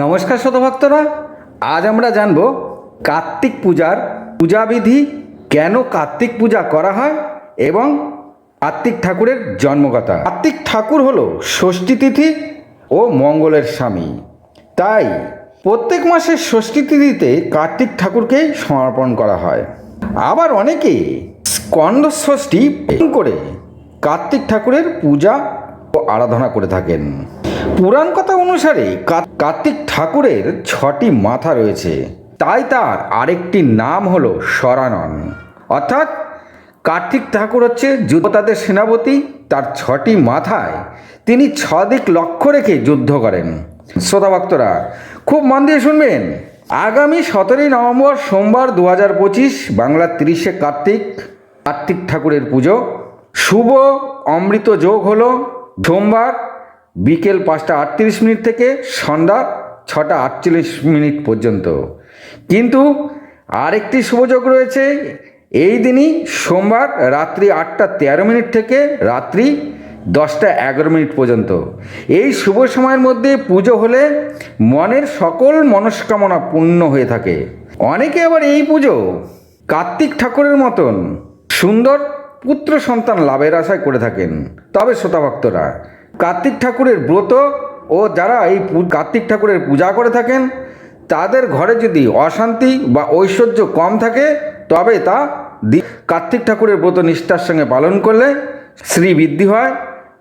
নমস্কার শতভক্তরা, আজ আমরা জানব কার্তিক পূজার পূজাবিধি, কেন কার্তিক পূজা করা হয় এবং কার্তিক ঠাকুরের জন্মকথা কার্তিক ঠাকুর হলো ষষ্ঠী তিথি ও মঙ্গলের স্বামী। তাই প্রত্যেক মাসের ষষ্ঠী তিথিতে কার্তিক ঠাকুরকে সমর্পণ করা হয়। আবার অনেকে স্কন্দ ষষ্ঠী করে কার্তিক ঠাকুরের পূজা ও আরাধনা করে থাকেন। পুরাণ কথা অনুসারে কার্তিক ঠাকুরের ছটি মাথা রয়েছে। তাই তার আরেকটি নাম হলো সরানন অর্থাৎ কার্তিক ঠাকুর হচ্ছে যুদ্ধতাদের সেনাপতি। তার ছটি মাথায় তিনি ছদিক লক্ষ্য রেখে যুদ্ধ করেন। শ্রোতা ভক্তরা, খুব মন দিয়ে শুনবেন। আগামী সতেরোই নভেম্বর সোমবার দু হাজার পঁচিশ বাংলার তিরিশে কার্তিক কার্তিক ঠাকুরের পুজো। শুভ অমৃত যোগ হলো। সোমবার বিকেল পাঁচটা আটত্রিশ মিনিট থেকে সন্ধ্যা ছটা আটচল্লিশ মিনিট পর্যন্ত। কিন্তু আরেকটি শুভযোগ রয়েছে, এই দিনই সোমবার রাত্রি আটটা তেরো মিনিট থেকে রাত্রি দশটা এগারো মিনিট পর্যন্ত। এই শুভ সময়ের মধ্যে পুজো হলে মনের সকল মনস্কামনা পূর্ণ হয়ে থাকে। অনেকে আবার এই পুজো কার্তিক ঠাকুরের মতন সুন্দর পুত্র সন্তান লাভের আশায় করে থাকেন। তবে শ্রোতা ভক্তরা কার্তিক ঠাকুরের ব্রত ও যারা এই কার্তিক ঠাকুরের পূজা করে থাকেন, তাদের ঘরে যদি অশান্তি বা ঐশ্বর্য কম থাকে, তবে তা কার্তিক ঠাকুরের ব্রত নিষ্ঠার সঙ্গে পালন করলে শ্রী বৃদ্ধি হয়,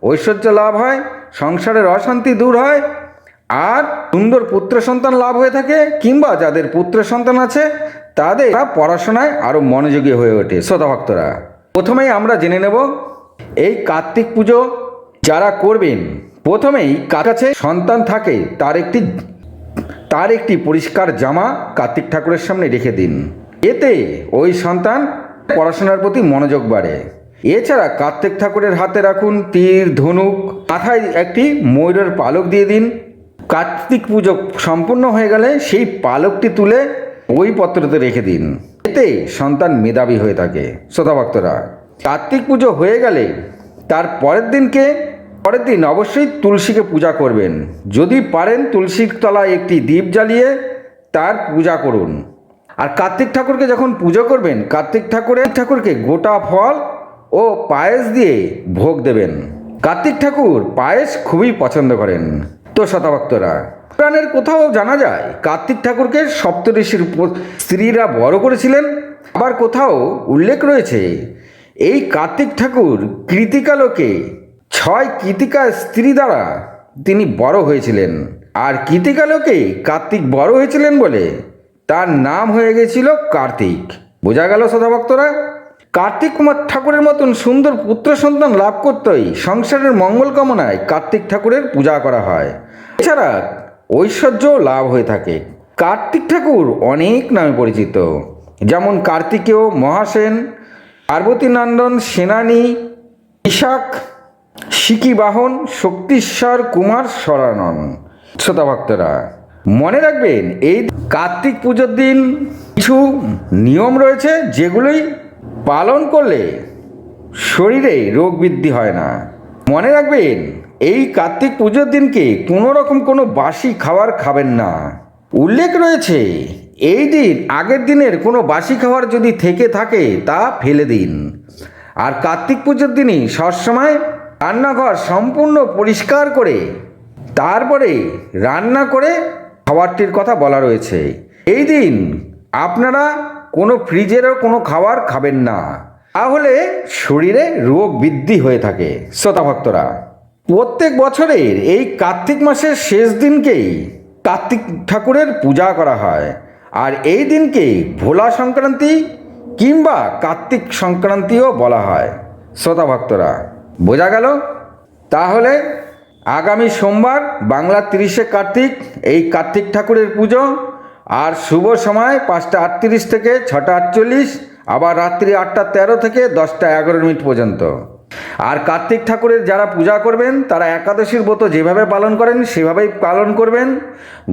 ঐশ্বর্য লাভ হয়, সংসারের অশান্তি দূর হয়, আর সুন্দর পুত্র সন্তান লাভ হয়ে থাকে, কিংবা যাদের পুত্র সন্তান আছে, তাদের পড়াশোনায় আরও মনোযোগী হয়ে ওঠে। শ্রোতা ভক্তরা, প্রথমেই আমরা জেনে নেব, এই কার্তিক পুজো যারা করবেন, প্রথমেই কাছে সন্তান থাকে, তার একটি তার একটি পরিষ্কার জামা কার্তিক ঠাকুরের সামনে রেখে দিন। এতে ওই সন্তান পড়াশোনার প্রতি মনোযোগ বাড়ে। এছাড়া কার্তিক ঠাকুরের হাতে রাখুন তীর, ধনুক, মাথায় একটি ময়ূরের পালক দিয়ে দিন। কার্তিক পুজো সম্পূর্ণ হয়ে গেলে সেই পালকটি তুলে ওই পত্রতে রেখে দিন। এতে সন্তান মেধাবী হয়ে থাকে। শ্রোতা ভক্তরা কার্তিক পুজো হয়ে গেলে তার পরের দিনকে পরের দিন অবশ্যই তুলসীকে পূজা করবেন। যদি পারেন তুলসীর তলায় একটি দ্বীপ জ্বালিয়ে তার পূজা করুন। আর কার্তিক ঠাকুরকে যখন পুজো করবেন, কার্তিক ঠাকুরের ঠাকুরকে গোটা ফল ও পায়েস দিয়ে ভোগ দেবেন। কার্তিক ঠাকুর পায়েস খুবই পছন্দ করেন। তো শতভক্তরা পুরাণের কোথাও জানা যায়, কার্তিক ঠাকুরকে সপ্তঋষির স্ত্রীরা বড় করেছিলেন। আবার কোথাও উল্লেখ রয়েছে, এই কার্তিক ঠাকুর কৃতিকালোকে ছয় কৃতিকা স্ত্রী দ্বারা তিনি বড় হয়েছিলেন। আর কৃতিকালোকে কার্তিক বড় হয়েছিলেন বলে তার নাম হয়ে গেছিল কার্তিক। বোঝা গেল সদাভক্তরা? কার্তিক কুমার ঠাকুরের মতন সুন্দর পুত্র সন্তান লাভ করতেই সংসারের মঙ্গল কামনায় কার্তিক ঠাকুরের পূজা করা হয়। এছাড়া ঐশ্বর্যও লাভ হয়ে থাকে। কার্তিক ঠাকুর অনেক নামে পরিচিত। যেমন কার্তিকেয় মহাসেন পার্বতী নন্দন সেনানী, ইশাক সিকিবাহন শক্তিশ্বর কুমার সরানন শ্রোতা ভক্তরা, মনে রাখবেন, এই কার্তিক পুজোর দিন কিছু নিয়ম রয়েছে যেগুলোই পালন করলে শরীরে রোগ বৃদ্ধি হয় না। মনে রাখবেন, এই কার্তিক পুজোর দিনকে কোনো রকম কোনো বাসি খাবার খাবেন না। উল্লেখ রয়েছে, এই দিন আগের দিনের কোনো বাসি খাবার যদি থেকে থাকে তা ফেলে দিন। আর কার্তিক পুজোর দিনই সবসময় রান্নাঘর সম্পূর্ণ পরিষ্কার করে তারপরে রান্না করে খাবারটির কথা বলা রয়েছে। এই দিন আপনারা কোনো ফ্রিজেরও কোনো খাবার খাবেন না। তাহলে শরীরে রোগ বৃদ্ধি হয়ে থাকে, শ্রোতা ভক্তরা। প্রত্যেক বছরের এই কার্তিক মাসের শেষ দিনকেই কার্তিক ঠাকুরের পূজা করা হয়। আর এই দিনকে ভোলা সংক্রান্তি কিংবা কার্তিক সংক্রান্তিও বলা হয়। শ্রোতা ভক্তরা বোঝা গেল? তাহলে আগামী সোমবার বাংলা তিরিশে কার্তিক, এই কার্তিক ঠাকুরের পুজো, আর শুভ সময় পাঁচটা আটত্রিশ থেকে ছটা আটচল্লিশ, আবার রাত্রি আটটা তেরো থেকে দশটা এগারো মিনিট পর্যন্ত। আর কার্তিক ঠাকুরের যারা পূজা করবেন, তারা একাদশীর ব্রত যেভাবে পালন করেন, সেভাবেই পালন করবেন।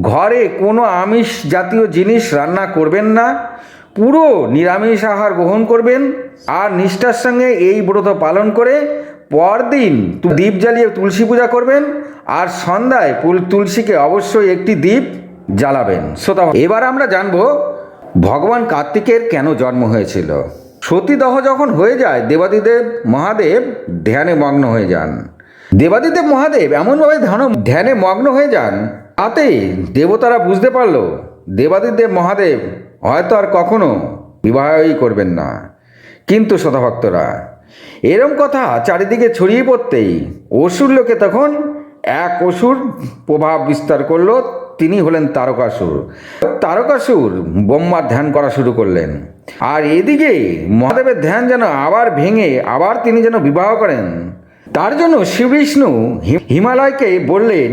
ঘরে কোনো আমিষ জাতীয় জিনিস রান্না করবেন না। পুরো নিরামিষ আহার গ্রহণ করবেন। আর নিষ্ঠার সঙ্গে এই ব্রত পালন করে পরদিন দীপ জ্বালিয়ে তুলসী পূজা করবেন, আর সন্ধ্যায় তুলসীকে অবশ্যই একটি দ্বীপ জ্বালাবেন। শ্রোতা এবার আমরা জানব ভগবান কার্তিকের কেন জন্ম হয়েছিল। সতীদহ যখন হয়ে যায়, দেবাদিদেব মহাদেব ধ্যানে মগ্ন হয়ে যান। দেবাদিদেব মহাদেব এমনভাবে ধ্যান ধ্যানে মগ্ন হয়ে যান, তাতে দেবতারা বুঝতে পারল, দেবাদিদেব মহাদেব হয়তো আর কখনো বিবাহই করবেন না। কিন্তু শতভক্তরা এরম কথা চারিদিকে ছড়িয়ে পড়তেই অসুর লোকে তখন এক অসুর প্রভাব বিস্তার করল, তিনি হলেন তারকাসুর। তারকাসুর ব্রহ্মার ধ্যান করা শুরু করলেন। আর এদিকে মহাদেবের ধ্যান যেন আবার ভেঙে আবার তিনি যেন বিবাহ করেন। তার জন্য শ্রীবিষ্ণু হিমালয়কে বললেন,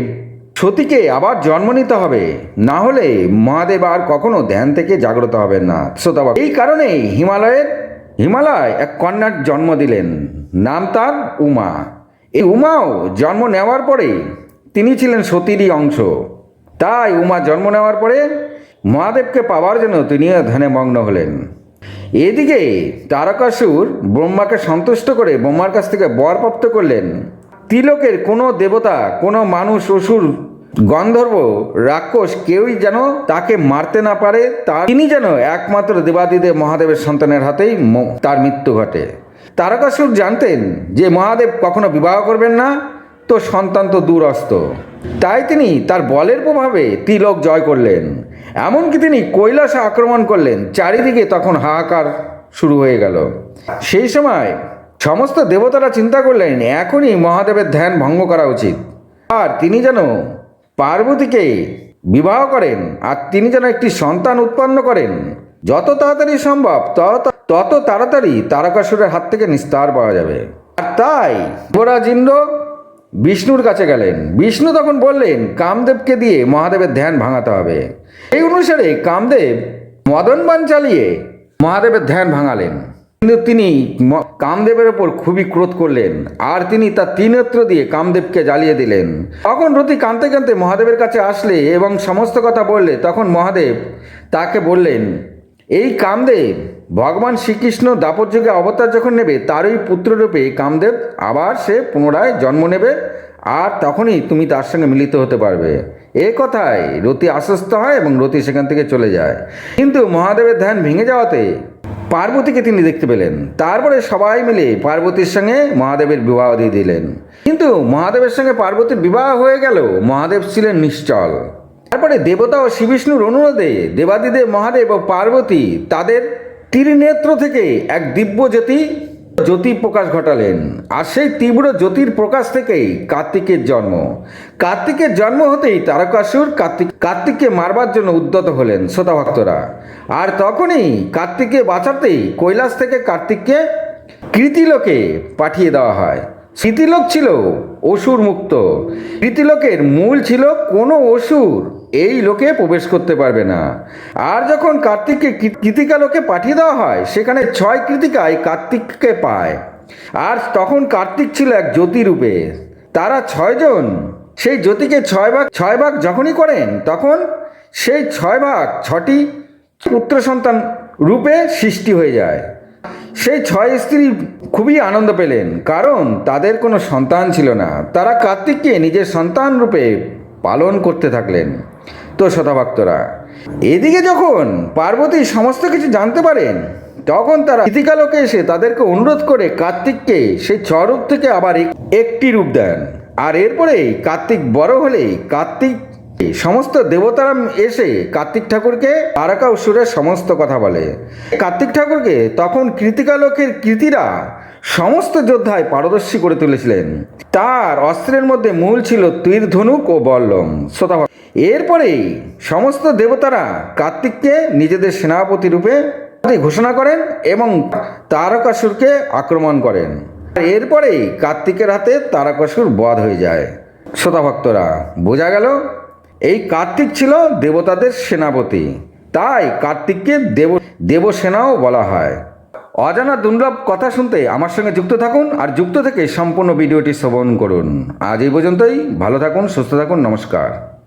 সতীকে আবার জন্ম নিতে হবে, না হলে মহাদেব আর কখনো ধ্যান থেকে জাগ্রত হবেন না। শ্রোতাবাবু এই কারণে হিমালয়ের হিমালয় এক কন্যার জন্ম দিলেন। নাম তার উমা। এই উমাও জন্ম নেওয়ার পরে তিনি ছিলেন সতীরই অংশ। তাই উমা জন্ম নেওয়ার পরে মহাদেবকে পাওয়ার জন্য তিনিও ধ্যানে মগ্ন হলেন। এদিকে তারকাসুর ব্রহ্মাকে সন্তুষ্ট করে ব্রহ্মার কাছ থেকে বরপ্রাপ্ত করলেন। তিলকের কোনো দেবতা, কোনো মানুষ অসুর গন্ধর্ব, রাক্ষস কেউই যেন তাকে মারতে না পারে, তার তিনি যেন একমাত্র দেবাদিদেব মহাদেবের সন্তানের হাতেই তার মৃত্যু ঘটে। তারকাসুর জানতেন যে মহাদেব কখনো বিবাহ করবেন না, তো সন্তান তো দূরস্ত। তাই তিনি তার বলের প্রভাবে তিলক জয় করলেন। এমনকি তিনি কৈলাসে আক্রমণ করলেন, চারিদিকে তখন হাহাকার শুরু হয়ে গেল। সেই সময় সমস্ত দেবতারা চিন্তা করলেন, এখনই মহাদেবের ধ্যান ভঙ্গ করা উচিত। আর তিনি যেন পার্বতীকে বিবাহ করেন আর তিনি যেন একটি সন্তান উৎপন্ন করেন। যত তাড়াতাড়ি সম্ভব, তত তত তাড়াতাড়ি তারকাসুরের হাত থেকে নিস্তার পাওয়া যাবে। আর তাই যুবরাজ ইন্দ্র বিষ্ণুর কাছে গেলেন। বিষ্ণু তখন বললেন, কামদেবকে দিয়ে মহাদেবের ধ্যান ভাঙাতে হবে। এই অনুসারে কামদেব মদনবান চালিয়ে মহাদেবের ধ্যান ভাঙালেন। কিন্তু তিনি কামদেবের ওপর খুবই ক্রোধ করলেন। আর তিনি তার তিনেত্র দিয়ে কামদেবকে জ্বালিয়ে দিলেন। তখন রতি কাঁদতে কাঁদতে মহাদেবের কাছে আসলে এবং সমস্ত কথা বললে তখন মহাদেব তাকে বললেন, এই কামদেব, ভগবান শ্রীকৃষ্ণ দাপর যুগে অবতার যখন নেবে, তারই পুত্ররূপে কামদেব আবার সে পুনরায় জন্ম নেবে আর তখনই তুমি তার সঙ্গে মিলিত হতে পারবে। এ কথায় রতি আশ্বস্ত হয় এবং রতি সেখান থেকে চলে যায়। কিন্তু মহাদেবের ধ্যান ভেঙে যাওয়াতে পার্বতীকে তিনি দেখতে পেলেন। তারপরে সবাই মিলে পার্বতীর সঙ্গে মহাদেবের বিবাহ দিয়ে দিলেন। কিন্তু মহাদেবের সঙ্গে পার্বতীর বিবাহ হয়ে গেল, মহাদেব ছিলেন নিশ্চল। তারপরে দেবতা ও শ্রীবিষ্ণুর অনুরোধে দেবাদিদেব, মহাদেব ও পার্বতী তাদের ত্রিনেত্র থেকে এক দিব্য জ্যোতি জ্যোতি প্রকাশ ঘটালেন। আর সেই তীব্র জ্যোতির প্রকাশ থেকেই কার্তিকের জন্ম। কার্তিকের জন্ম হতেই তারকাসুর কার্তিক, কার্তিককে মারবার জন্য উদ্যত হলেন শ্রোতা ভক্তরা আর তখনই কার্তিককে বাঁচাতেই কৈলাস থেকে কার্তিককে কৃতিলোকে পাঠিয়ে দেওয়া হয়। স্মৃতিলোক ছিল অসুর মুক্ত কৃতিলোকের মূল ছিল কোনো অসুর। এই লোকে প্রবেশ করতে পারবে না। আর যখন কার্তিককে কৃতিকা লোকে পাঠিয়ে দেওয়া হয়, সেখানে ছয় কৃতিকায় কার্তিককে পায়। আর তখন কার্তিক ছিল এক জ্যোতিরূপে। তারা ছয়জন সেই জ্যোতিকে ছয় ভাগ ছয় ভাগ যখনই করেন, তখন সেই ছয় ভাগ ছটি পুত্র সন্তান রূপে সৃষ্টি হয়ে যায়। সেই ছয় স্ত্রী খুবই আনন্দ পেলেন, কারণ তাদের কোনো সন্তান ছিল না। তারা কার্তিককে নিজের সন্তান রূপে পালন করতে থাকলেন। তো শতভক্তরা এদিকে যখন পার্বতী সমস্ত কিছু জানতে পারেন, তখন তারা ইতিকালোকে এসে তাদেরকে অনুরোধ করে কার্তিককে সেই ছরূপ থেকে আবার একটি রূপ দেন। আর এরপরে কার্তিক বড় হলে কার্তিক, সমস্ত দেবতারা এসে কার্তিক ঠাকুরকে তারকা অসুরের সমস্ত কথা বলে। কার্তিক ঠাকুরকে তখন কৃতিকালোকের কৃতিরা সমস্ত যোদ্ধায় পারদর্শী করে তুলেছিলেন। তার অস্ত্রের মধ্যে মূল ছিল তীর, ধনুক ও বল্লম। শ্রোতা এরপরে সমস্ত দেবতারা কার্তিককে নিজেদের সেনাপতি রূপে ঘোষণা করেন এবং তারকাসুরকে আক্রমণ করেন। এরপরেই কার্তিকের হাতে তারকাসুর বধ হয়ে যায়। শ্রোতা ভক্তরা, বোঝা গেল, এই কার্তিক ছিল দেবতাদের সেনাপতি। তাই কার্তিককে দেব দেবসেনাও বলা হয়। অজানা দুর্লভ কথা শুনতে আমার সঙ্গে যুক্ত থাকুন আর যুক্ত থেকে সম্পূর্ণ ভিডিওটি শ্রবণ করুন। আজ এই পর্যন্তই। ভালো থাকুন, সুস্থ থাকুন, নমস্কার।